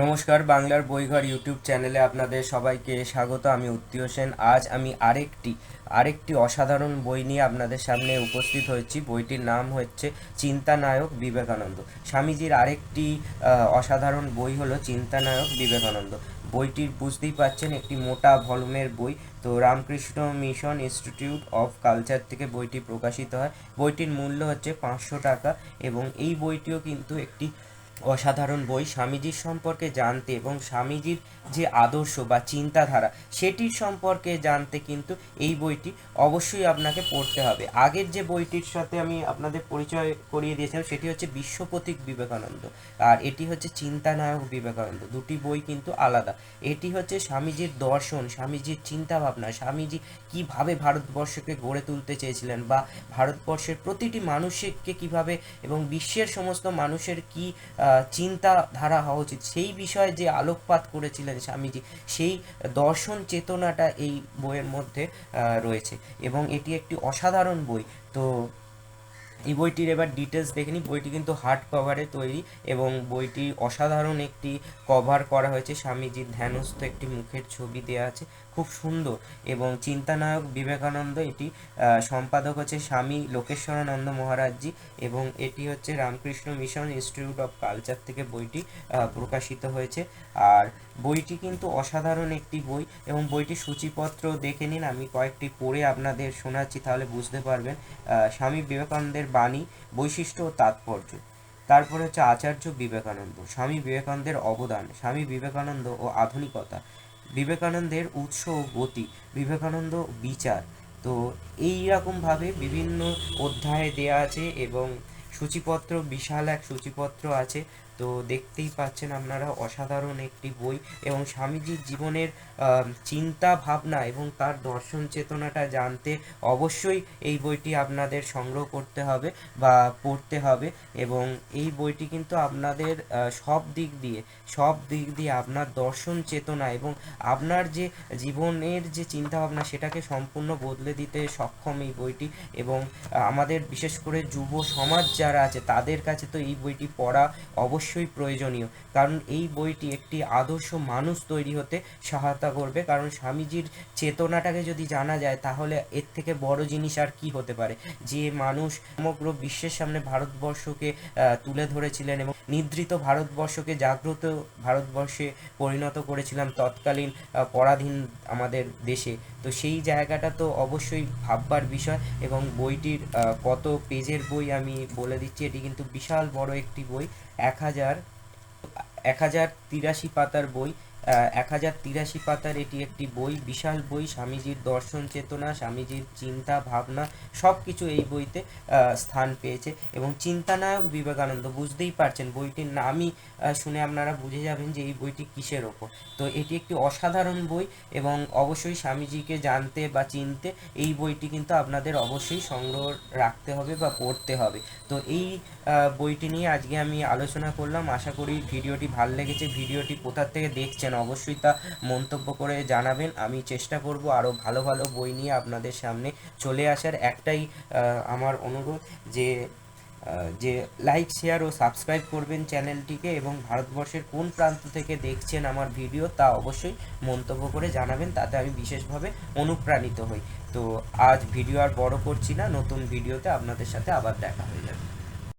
নমস্কার, বাংলার বইঘর ইউটিউব চ্যানেলে আপনাদের সবাইকে স্বাগত। আমি উত্তীয় সেন। আজ আমি আরেকটি আরেকটি অসাধারণ বই নিয়ে আপনাদের সামনে উপস্থিত হয়েছি। বইটির নাম হচ্ছে চিন্তানায়ক বিবেকানন্দ। স্বামীজির আরেকটি অসাধারণ বই হলো চিন্তানায়ক বিবেকানন্দ। বইটির বুঝতেই পাচ্ছেন একটি মোটা ভলিউমের বই। তো Ramakrishna Mission Institute of Culture থেকে বইটি প্রকাশিত হয়। বইটির মূল্য হচ্ছে পাঁচশো টাকা এবং এই বইটিও কিন্তু একটি অসাধারণ বই স্বামীজির সম্পর্কে জানতে এবং স্বামীজির যে আদর্শ বা চিন্তাধারা সেটির সম্পর্কে জানতে কিন্তু এই বইটি অবশ্যই আপনাকে পড়তে হবে। আগের যে বইটির সাথে আমি আপনাদের পরিচয় করিয়ে দিয়েছিলাম সেটি হচ্ছে বিশ্বপথিক বিবেকানন্দ আর এটি হচ্ছে চিন্তানায়ক বিবেকানন্দ। দুটি বই কিন্তু আলাদা। এটি হচ্ছে স্বামীজির দর্শন, স্বামীজির চিন্তা ভাবনা স্বামীজি কীভাবে ভারতবর্ষকে গড়ে তুলতে চেয়েছিলেন বা ভারতবর্ষের প্রতিটি মানুষকে কীভাবে এবং বিশ্বের সমস্ত মানুষের কি চিন্তাধারা হওয়া উচিত। সেই বিষয়ে যে আলোকপাত করেছিলেন স্বামীজি, সেই দর্শন চেতনাটা এই বইয়ের মধ্যে রয়েছে। এবং এটি একটি অসাধারণ বই। তো এই বইটির এবার ডিটেলস দেখে নিই। বইটি কিন্তু হার্ড কভারে তৈরি এবং বইটি অসাধারণ একটি কভার করা হয়েছে। স্বামীজির ধ্যানস্থ একটি মুখের ছবি দেওয়া আছে। খুব সুন্দর এবং চিন্তানায়ক বিবেকানন্দ এটি সম্পাদক হচ্ছে স্বামী লোকেশ্বরানন্দ মহারাজজি এবং এটি হচ্ছে Ramakrishna Mission Institute of Culture থেকে বইটি প্রকাশিত হয়েছে। আর বইটি কিন্তু অসাধারণ একটি বই এবং বইটির সূচিপত্র দেখে নিন, আমি কয়েকটি পড়ে আপনাদের শোনাচ্ছি তাহলে বুঝতে পারবেন স্বামী বিবেকানন্দের বাণী, বৈশিষ্ট্য ও তাৎপর্য। তারপরে হচ্ছে আচার্য বিবেকানন্দ, স্বামী বিবেকানন্দের অবদান, স্বামী বিবেকানন্দ ও আধুনিকতা। বিবেকানন্দের উৎস ও গতি বিবেকানন্দ বিচার। তো এইরকমভাবে বিভিন্ন অধ্যায়ে দেয়া আছে এবং সূচিপত্র, বিশাল এক সূচিপত্র আছে। তো দেখতেই পাচ্ছেন আপনারা, অসাধারণ একটি বই এবং স্বামীজির জীবনের চিন্তা ভাবনা এবং তার দর্শন চেতনাটা জানতে অবশ্যই এই বইটি আপনাদের সংগ্রহ করতে হবে বা পড়তে হবে এবং এই বইটি কিন্তু আপনাদের সব দিক দিয়ে, সব দিক দিয়ে আপনার দর্শন চেতনা এবং আপনার যে জীবনের যে চিন্তা ভাবনা সেটাকে সম্পূর্ণ বদলে দিতে সক্ষম এই বইটি এবং আমাদের বিশেষ করে যুব সমাজ যারা আছে, তাদের কাছে তো এই বইটি পড়া অবশ্যই প্রয়োজনীয়। কারণ এই বইটি একটি আদর্শ মানুষ তৈরি হতে সহায়তা করবে। কারণ স্বামীজির চেতনাটাকে যদি জানা যায়, তাহলে এর থেকে বড় জিনিস আর কি হতে পারে? যে মানুষ সমগ্র বিশ্বের সামনে ভারতবর্ষকে তুলে ধরেছিলেন এবং নিদ্রিত ভারতবর্ষকে জাগ্রত ভারতবর্ষে পরিণত করেছিলাম তৎকালীন পরাধীন আমাদের দেশে। তো সেই জায়গাটা তো অবশ্যই ভাববার বিষয় এবং বইটির কত পেজের বই আমি বলে দিচ্ছি, এটি কিন্তু বিশাল বড় একটি বই, এক হাজার এক হাজার তিরাশি পাতার বই। এক হাজার তিরাশি পাতার এটি একটি বই, বিশাল বই, স্বামীজির দর্শন চেতনা, স্বামীজির চিন্তা, ভাবনা সব কিছু এই বইতে স্থান পেয়েছে এবং চিন্তানায়ক বিবেকানন্দ বুঝতেই পারছেন বইটির নামই শুনে আপনারা বুঝে যাবেন যে এই বইটি কিসের ওপর। তো এটি একটি অসাধারণ বই এবং অবশ্যই স্বামীজিকে জানতে বা চিনতে এই বইটি কিন্তু আপনাদের অবশ্যই সংগ্রহ রাখতে হবে বা পড়তে হবে। তো এই বইটি নিয়ে আজকে আমি আলোচনা করলাম। আশা করি ভিডিওটি ভালো লেগেছে। ভিডিওটি কোথা থেকে দেখছেন অবশ্যই তা মন্তব্য করে জানাবেন। আমি চেষ্টা করব আরও ভালো ভালো বই নিয়ে আপনাদের সামনে চলে আসার। একটাই আমার অনুরোধ যে যে লাইক শেয়ার ও সাবস্ক্রাইব করবেন চ্যানেলটিকে এবং ভারতবর্ষের কোন প্রান্ত থেকে দেখছেন আমার ভিডিও তা অবশ্যই মন্তব্য করে জানাবেন। তাতে আমি বিশেষভাবে অনুপ্রাণিত হই। তো আজ ভিডিও আর বড় করছি না। নতুন ভিডিওতে আপনাদের সাথে আবার দেখা হয়ে যাবে।